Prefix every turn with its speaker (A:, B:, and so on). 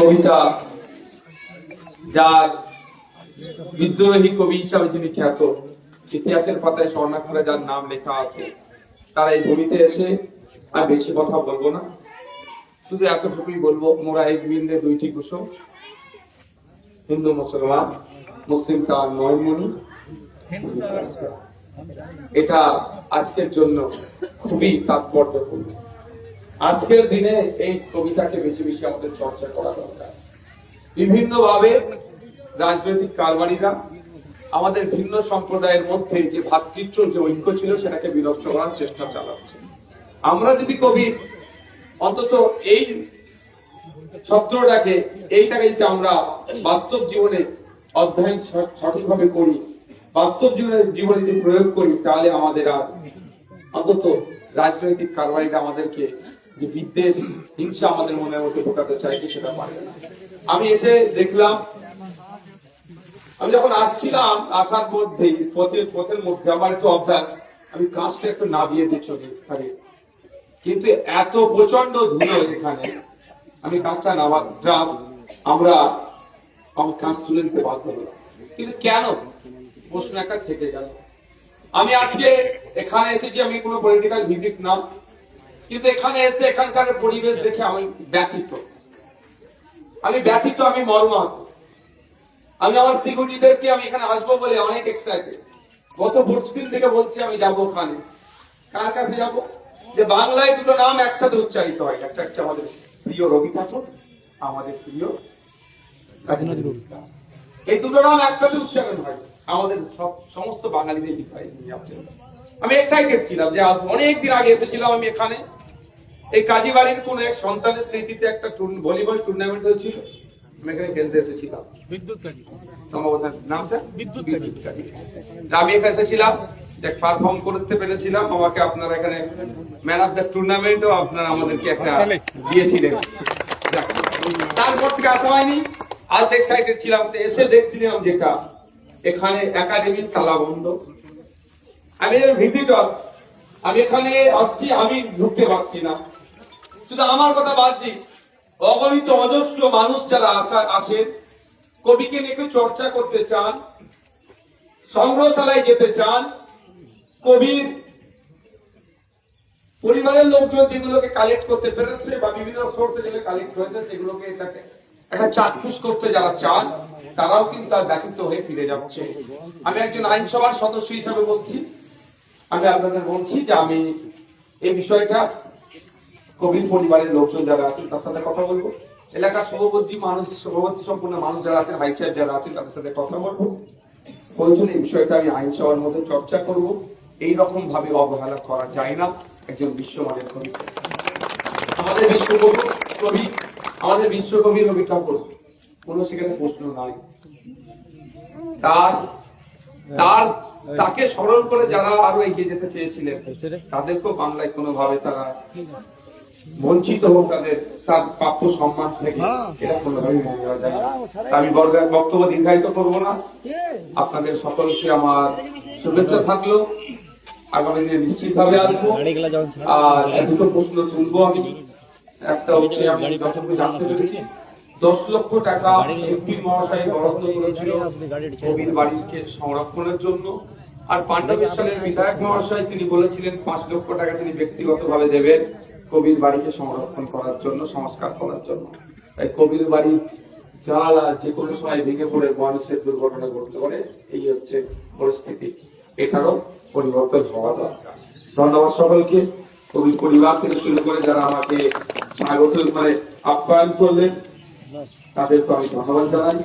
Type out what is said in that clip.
A: কবিতা যার বিদ্রোহী কবি হিসাবে যিনি খ্যাত, ইতিহাসের পাতায় স্বর্ণাক্ষরে যার নাম লেখা আছে, তারা এই ভূমিতে এসে আর বেশি কথা বলব না। শুধু এতটুকুই বলব মোরা এই বৃন্দে দুইটি কুসুম, হিন্দু, মুসলমান, মুসলিম তার নয়মণি এটা আজকের জন্য খুবই তাৎপর্যপূর্ণ। আজকের দিনে এই কবিতাকে বেশি বেশি আমাদের চর্চা করা দরকার। বিভিন্ন ভাবে রাজনৈতিক কারবারিরা আমাদের ভিন্ন সম্প্রদায়ের মধ্যে যে ভাতৃত্ব, যে ঐক্য ছিল, সেটাকে বিনষ্ট করার চেষ্টা চালাচ্ছে। আমরা যদি কবি, অন্তত এই ছত্রটাকে, এইটাকে যদি আমরা বাস্তব জীবনে অধ্যয়ন সঠিকভাবে করি, বাস্তব জীবনে জীবনে যদি প্রয়োগ করি, তাহলে আমাদের আর অন্তত রাজনৈতিক কারবারিরা আমাদেরকে যে বিদ্বেষ, হিংসা আমাদের মনের মধ্যে ঢোকাতে চাইছে সেটা পারবে না। আমি এসে দেখলাম, আমি যখন আসছিলাম, আসার মধ্যেই পথের পথের মধ্যে আমার একটু অভ্যাস, আমি কাজটা একটু নাবিয়ে দিয়ে চলি আরে কিন্তু এত প্রচণ্ড ধুলো এখানে, আমি কাজটা নামা আমরা আমার কাজ তুলে নিতে বাধ্য হলাম। কিন্তু কেন? প্রশ্ন একটা থেকে গেল। আমি আজকে এখানে এসেছি, আমি কোনো পলিটিক্যাল ভিজিট না। কিন্তু এখানে এসে এখানকার পরিবেশ দেখে আমি ব্যথিত। আমি ব্যথিত, আমি মর্মাহত। আমি আমার সিকিউরিটিদেরকে আমি এখানে আসব বলে অনেক এক্সাইটেড গত পরশু দিন থেকে বলছি আমি যাব ওখানে। কার কাছে যাব? যে বাংলায় দুটো নাম একসাথে উচ্চারিত হয়। একটা হচ্ছে আমাদের প্রিয় রবি ঠাকুর আমাদের প্রিয়। এই দুটো নাম একসাথে উচ্চারণ হয়। আমাদের সব, সমস্ত বাঙালিদের হৃদয়ে আছে আমি এক্সাইটেড ছিলাম যে আজ অনেক দিন আগে এসেছিলাম আমি এখানে। এই কাজীবাড়ির কোন এক সন্তানের স্মৃতিতে একটা ভলিবল টুর্নামেন্ট হয়েছিল? আমি এখানে খেলতে এসেছিলাম।
B: বিদ্যুৎ কাজী।
A: সম্ভবত নামটা?
B: বিদ্যুৎ
A: কাজী। আমি এখানে এসেছিলাম। দেখ পারফর্ম করতে পেরেছিলাম। আমাকে আপনারা এখানে ম্যান অফ দ্য টুর্নামেন্টও আপনারা আমাদেরকে একটা দিয়েছিলেন। তারপর থেকে আসা হয়নি। আজ এক্সাইটেড ছিলাম। এসে দেখছিলাম যেটা। এখানে একাডেমির তালা বন্ধ। আমি ভিজিটর আমি এখানে আসছি, আমি ঢুকতে পারছি না। শুধু আমার কথা বাদ দিই, অগণিত অজস্র মানুষ যারা আসা আসেন কবিকে নিয়ে চর্চা করতে চান, সংগ্রহশালায় যেতে চান, কবির পরিবারের লোকজন যেগুলোকে কালেক্ট করতে পেরেছে বা বিভিন্ন সোর্সে যেগুলো কালেক্ট হয়েছে, সেগুলোকে তাকে একটা চাক্ষুষ করতে যারা চান, তারাও কিন্তু তার ব্যথিত হয়ে ফিরে যাচ্ছে। আমি একজন আইনসভার সদস্য হিসাবে বলছি আমি আপনাদের বলছি যে আমি এই বিষয়টা কবির পরিবারের লোকজন যারা আছেন তার সাথে কথা বলব। এলাকার শুভবর্তী মানুষ শুভবর্তী সম্পূর্ণ মানুষ যারা আছেন ভাই সাহেব যারা আছেন, তাদের সাথে কথা বলব। প্রয়োজন এই বিষয়টা আমি আইনসভার মধ্যে চর্চা করব। এই রকম ভাবে অবহেলা করা যায় না, একজন বিশ্বমানের কবি। আমাদের বিশ্বকবি কবি, আমাদের বিশ্বকবি রবি ঠাকুর, কোনো সেখানে প্রশ্ন নাই। তার তার তাকে স্মরণ করে যারা আরও এগিয়ে যেতে চেয়েছিলেন তাদেরকেও বাংলায় কোনোভাবে তারা বঞ্চিত হোক তাদের তার প্রাপ্য সম্মান থেকে এটা কোনোভাবে মেনে নেওয়া যায়। আমি বর্গ- বক্তব্য দীর্ঘায়িত করব না। আপনাদের সকলকে আমার শুভেচ্ছা থাকল। আগামী দিনে নিশ্চিত ভাবে আসব। আর দুটো প্রশ্ন তুলবো আমি। একটা হচ্ছে আমি যতটুকু জানতে পেরেছি দশ লক্ষ টাকা এমপি মহাশয় বরাদ্দ করেছিল কবির বাড়িকে সংরক্ষণের জন্য। আর পাণ্ডবেশ্বরের বিধায়ক মহাশয় তিনি বলেছিলেন পাঁচ লক্ষ টাকা তিনি ব্যক্তিগতভাবে দেবেন কবির বাড়িকে সংরক্ষণ করার জন্য সংস্কার করার জন্য। তাই কবির বাড়ি জানালা যে কোনো সময় ভেঙে পড়ে মানুষের দুর্ঘটনা ঘটতে পারে এই হচ্ছে পরিস্থিতি। এটারও পরিবর্তন হওয়া দরকার। ধন্যবাদ সকলকে। কবির পরিবার থেকে শুরু করে যারা আমাকে স্বাগত মানে আপ্যায়ন করলেন তাদেরকে আমি ধন্যবাদ জানাই।